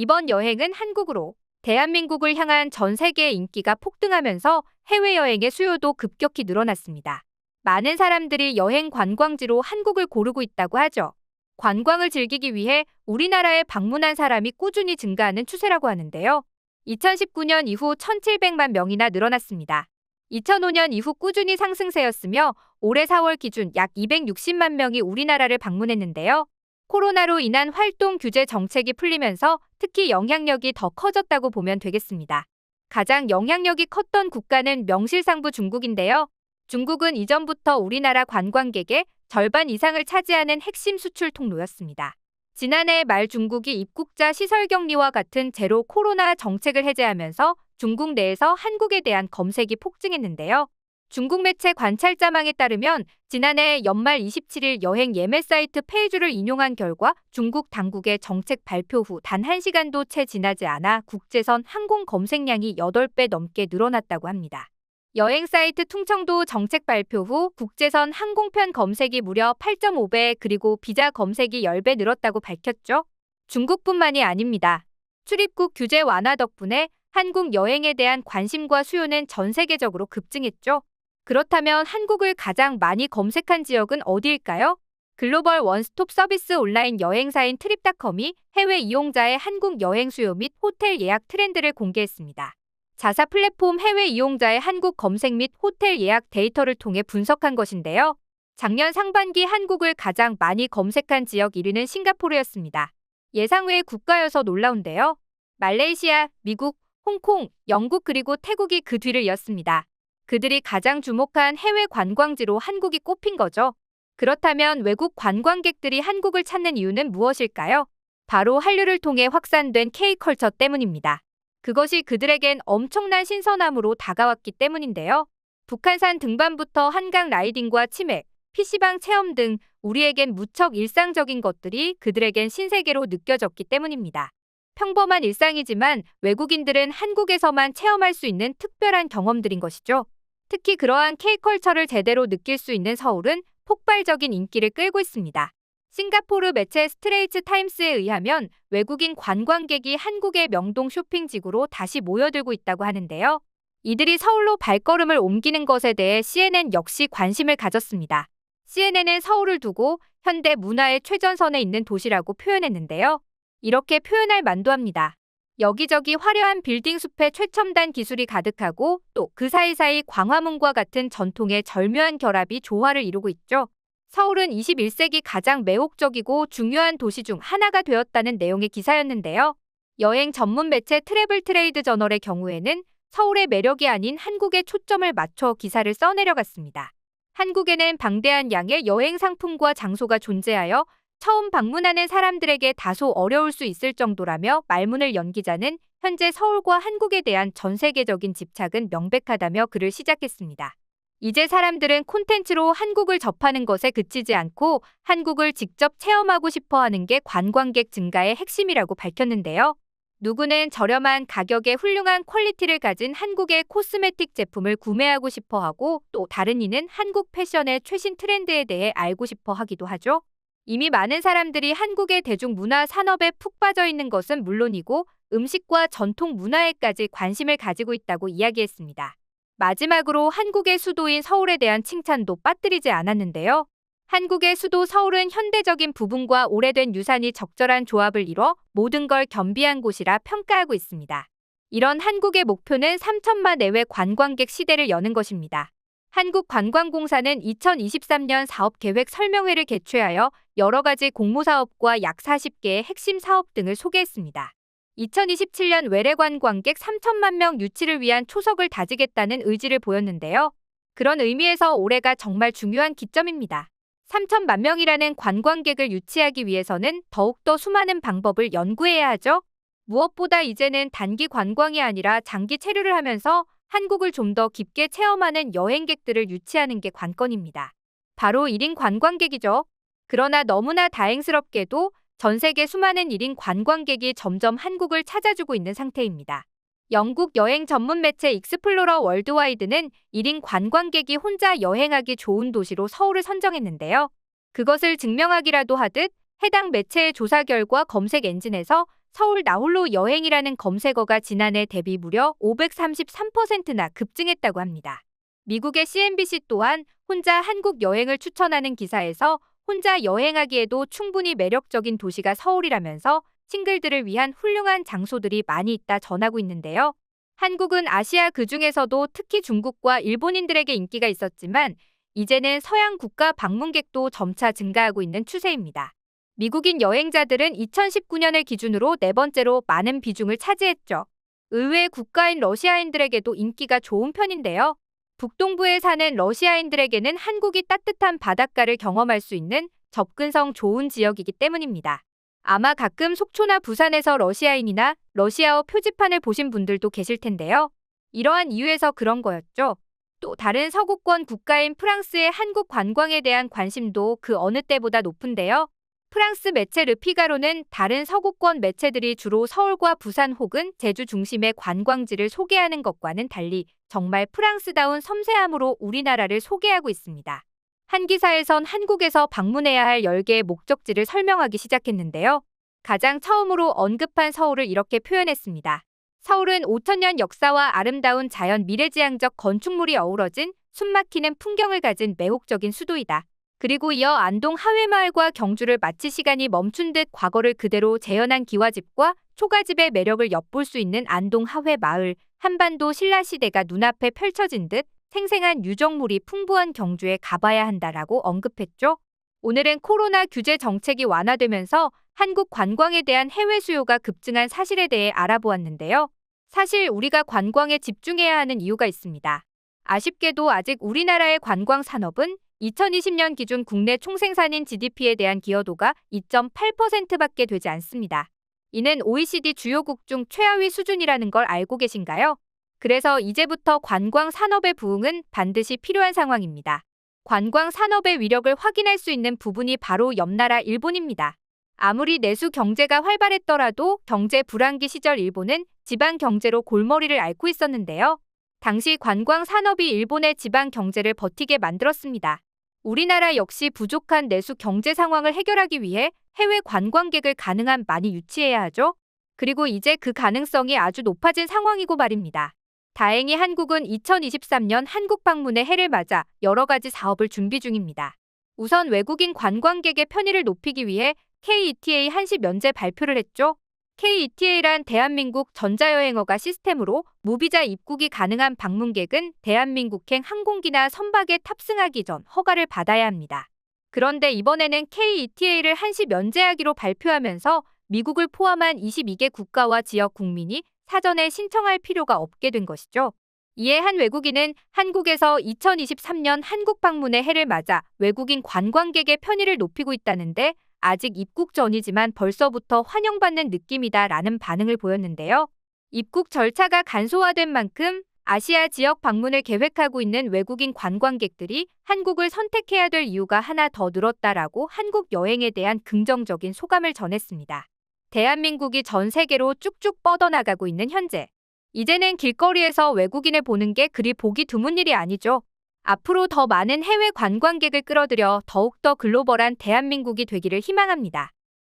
이번 여행은 한국으로 대한민국을 향한 전 세계의 인기가 폭등하면서 해외여행의 수요도 급격히 늘어났습니다. 많은 사람들이 여행 관광지로 한국을 고르고 있다고 하죠. 관광을 즐기기 위해 우리나라에 방문한 사람이 꾸준히 증가하는 추세라고 하는데요. 2019년 이후 1,700만 명이나 늘어났습니다. 2005년 이후 꾸준히 상승세였으며 올해 4월 기준 약 260만 명이 우리나라를 방문했는데요. 코로나로 인한 활동 규제 정책이 풀리면서 특히 영향력이 더 커졌다고 보면 되겠습니다. 가장 영향력이 컸던 국가는 명실상부 중국인데요. 중국은 이전부터 우리나라 관광객의 절반 이상을 차지하는 핵심 수출 통로였습니다. 지난해 말 중국이 입국자 시설 격리와 같은 제로 코로나 정책을 해제하면서 중국 내에서 한국에 대한 검색이 폭증했는데요. 중국 매체 관찰자망에 따르면 지난해 연말 27일 여행 예매 사이트 페이주를 인용한 결과 중국 당국의 정책 발표 후 단 1시간도 채 지나지 않아 국제선 항공 검색량이 8배 넘게 늘어났다고 합니다. 여행 사이트 퉁청도 정책 발표 후 국제선 항공편 검색이 무려 8.5배 그리고 비자 검색이 10배 늘었다고 밝혔죠. 중국뿐만이 아닙니다. 출입국 규제 완화 덕분에 한국 여행에 대한 관심과 수요는 전 세계적으로 급증했죠. 그렇다면 한국을 가장 많이 검색한 지역은 어디일까요? 글로벌 원스톱 서비스 온라인 여행사인 트립닷컴이 해외 이용자의 한국 여행 수요 및 호텔 예약 트렌드를 공개했습니다. 자사 플랫폼 해외 이용자의 한국 검색 및 호텔 예약 데이터를 통해 분석한 것인데요. 작년 상반기 한국을 가장 많이 검색한 지역 1위는 싱가포르였습니다. 예상 외의 국가여서 놀라운데요. 말레이시아, 미국, 홍콩, 영국 그리고 태국이 그 뒤를 이었습니다. 그들이 가장 주목한 해외 관광지로 한국이 꼽힌 거죠. 그렇다면 외국 관광객들이 한국을 찾는 이유는 무엇일까요? 바로 한류를 통해 확산된 K컬처 때문입니다. 그것이 그들에겐 엄청난 신선함으로 다가왔기 때문인데요. 북한산 등반부터 한강 라이딩과 치맥, PC방 체험 등 우리에겐 무척 일상적인 것들이 그들에겐 신세계로 느껴졌기 때문입니다. 평범한 일상이지만 외국인들은 한국에서만 체험할 수 있는 특별한 경험들인 것이죠. 특히 그러한 K컬처를 제대로 느낄 수 있는 서울은 폭발적인 인기를 끌고 있습니다. 싱가포르 매체 스트레이트 타임스에 의하면 외국인 관광객이 한국의 명동 쇼핑지구로 다시 모여들고 있다고 하는데요. 이들이 서울로 발걸음을 옮기는 것에 대해 CNN 역시 관심을 가졌습니다. CNN은 서울을 두고 현대 문화의 최전선에 있는 도시라고 표현했는데요. 이렇게 표현할 만도 합니다. 여기저기 화려한 빌딩 숲에 최첨단 기술이 가득하고 또 그 사이사이 광화문과 같은 전통의 절묘한 결합이 조화를 이루고 있죠. 서울은 21세기 가장 매혹적이고 중요한 도시 중 하나가 되었다는 내용의 기사였는데요. 여행 전문 매체 트래블 트레이드 저널의 경우에는 서울의 매력이 아닌 한국에 초점을 맞춰 기사를 써내려갔습니다. 한국에는 방대한 양의 여행 상품과 장소가 존재하여 처음 방문하는 사람들에게 다소 어려울 수 있을 정도라며 말문을 연 기자는 현재 서울과 한국에 대한 전 세계적인 집착은 명백하다며 글을 시작했습니다. 이제 사람들은 콘텐츠로 한국을 접하는 것에 그치지 않고 한국을 직접 체험하고 싶어 하는 게 관광객 증가의 핵심이라고 밝혔는데요. 누구는 저렴한 가격에 훌륭한 퀄리티를 가진 한국의 코스메틱 제품을 구매하고 싶어 하고 또 다른 이는 한국 패션의 최신 트렌드에 대해 알고 싶어 하기도 하죠. 이미 많은 사람들이 한국의 대중문화 산업에 푹 빠져 있는 것은 물론이고 음식과 전통 문화에까지 관심을 가지고 있다고 이야기했습니다. 마지막으로 한국의 수도인 서울에 대한 칭찬도 빠뜨리지 않았는데요. 한국의 수도 서울은 현대적인 부분과 오래된 유산이 적절한 조합을 이뤄 모든 걸 겸비한 곳이라 평가하고 있습니다. 이런 한국의 목표는 3천만 내외 관광객 시대를 여는 것입니다. 한국관광공사는 2023년 사업계획 설명회를 개최하여 여러 가지 공모사업과 약 40개의 핵심 사업 등을 소개했습니다. 2027년 외래 관광객 3천만 명 유치를 위한 초석을 다지겠다는 의지를 보였는데요. 그런 의미에서 올해가 정말 중요한 기점입니다. 3천만 명이라는 관광객을 유치하기 위해서는 더욱더 수많은 방법을 연구해야 하죠. 무엇보다 이제는 단기 관광이 아니라 장기 체류를 하면서 한국을 좀 더 깊게 체험하는 여행객들을 유치하는 게 관건입니다. 바로 1인 관광객이죠. 그러나 너무나 다행스럽게도 전 세계 수많은 1인 관광객이 점점 한국을 찾아주고 있는 상태입니다. 영국 여행 전문 매체 익스플로러 월드와이드는 1인 관광객이 혼자 여행하기 좋은 도시로 서울을 선정했는데요. 그것을 증명하기라도 하듯 해당 매체의 조사 결과 검색 엔진에서 서울 나홀로 여행이라는 검색어가 지난해 대비 무려 533%나 급증했다고 합니다. 미국의 CNBC 또한 혼자 한국 여행을 추천하는 기사에서 혼자 여행하기에도 충분히 매력적인 도시가 서울이라면서 싱글들을 위한 훌륭한 장소들이 많이 있다 전하고 있는데요. 한국은 아시아 그 중에서도 특히 중국과 일본인들에게 인기가 있었지만 이제는 서양 국가 방문객도 점차 증가하고 있는 추세입니다. 미국인 여행자들은 2019년을 기준으로 네 번째로 많은 비중을 차지했죠. 의외의 국가인 러시아인들에게도 인기가 좋은 편인데요. 북동부에 사는 러시아인들에게는 한국이 따뜻한 바닷가를 경험할 수 있는 접근성 좋은 지역이기 때문입니다. 아마 가끔 속초나 부산에서 러시아인이나 러시아어 표지판을 보신 분들도 계실 텐데요. 이러한 이유에서 그런 거였죠. 또 다른 서구권 국가인 프랑스의 한국 관광에 대한 관심도 그 어느 때보다 높은데요. 프랑스 매체 르피가로는 다른 서구권 매체들이 주로 서울과 부산 혹은 제주 중심의 관광지를 소개하는 것과는 달리 정말 프랑스다운 섬세함으로 우리나라를 소개하고 있습니다. 한 기사에선 한국에서 방문해야 할 10개의 목적지를 설명하기 시작했는데요. 가장 처음으로 언급한 서울을 이렇게 표현했습니다. 서울은 5천년 역사와 아름다운 자연 미래지향적 건축물이 어우러진 숨막히는 풍경을 가진 매혹적인 수도이다. 그리고 이어 안동 하회마을과 경주를 마치 시간이 멈춘 듯 과거를 그대로 재현한 기와집과 초가집의 매력을 엿볼 수 있는 안동 하회마을, 한반도 신라시대가 눈앞에 펼쳐진 듯 생생한 유적물이 풍부한 경주에 가봐야 한다라고 언급했죠. 오늘은 코로나 규제 정책이 완화되면서 한국 관광에 대한 해외 수요가 급증한 사실에 대해 알아보았는데요. 사실 우리가 관광에 집중해야 하는 이유가 있습니다. 아쉽게도 아직 우리나라의 관광 산업은 2020년 기준 국내 총생산인 GDP에 대한 기여도가 2.8%밖에 되지 않습니다. 이는 OECD 주요국 중 최하위 수준이라는 걸 알고 계신가요? 그래서 이제부터 관광 산업의 부흥은 반드시 필요한 상황입니다. 관광 산업의 위력을 확인할 수 있는 부분이 바로 옆나라 일본입니다. 아무리 내수 경제가 활발했더라도 경제 불황기 시절 일본은 지방 경제로 골머리를 앓고 있었는데요. 당시 관광 산업이 일본의 지방 경제를 버티게 만들었습니다. 우리나라 역시 부족한 내수 경제 상황을 해결하기 위해 해외 관광객을 가능한 많이 유치해야 하죠. 그리고 이제 그 가능성이 아주 높아진 상황이고 말입니다. 다행히 한국은 2023년 한국 방문의 해를 맞아 여러 가지 사업을 준비 중입니다. 우선 외국인 관광객의 편의를 높이기 위해 KETA 한시 면제 발표를 했죠. KETA란 대한민국 전자여행어가 시스템으로 무비자 입국이 가능한 방문객은 대한민국행 항공기나 선박에 탑승하기 전 허가를 받아야 합니다. 그런데 이번에는 KETA를 한시 면제하기로 발표하면서 미국을 포함한 22개 국가와 지역 국민이 사전에 신청할 필요가 없게 된 것이죠. 이에 한 외국인은 한국에서 2023년 한국 방문의 해를 맞아 외국인 관광객의 편의를 높이고 있다는데 아직 입국 전이지만 벌써부터 환영받는 느낌이다 라는 반응을 보였는데요. 입국 절차가 간소화된 만큼 아시아 지역 방문을 계획하고 있는 외국인 관광객들이 한국을 선택해야 될 이유가 하나 더 늘었다라고 한국 여행에 대한 긍정적인 소감을 전했습니다. 대한민국이 전 세계로 쭉쭉 뻗어나가고 있는 현재. 이제는 길거리에서 외국인을 보는 게 그리 보기 드문 일이 아니죠. 앞으로 더 많은 해외 관광객을 끌어들여 더욱더 글로벌한 대한민국이 되기를 희망합니다.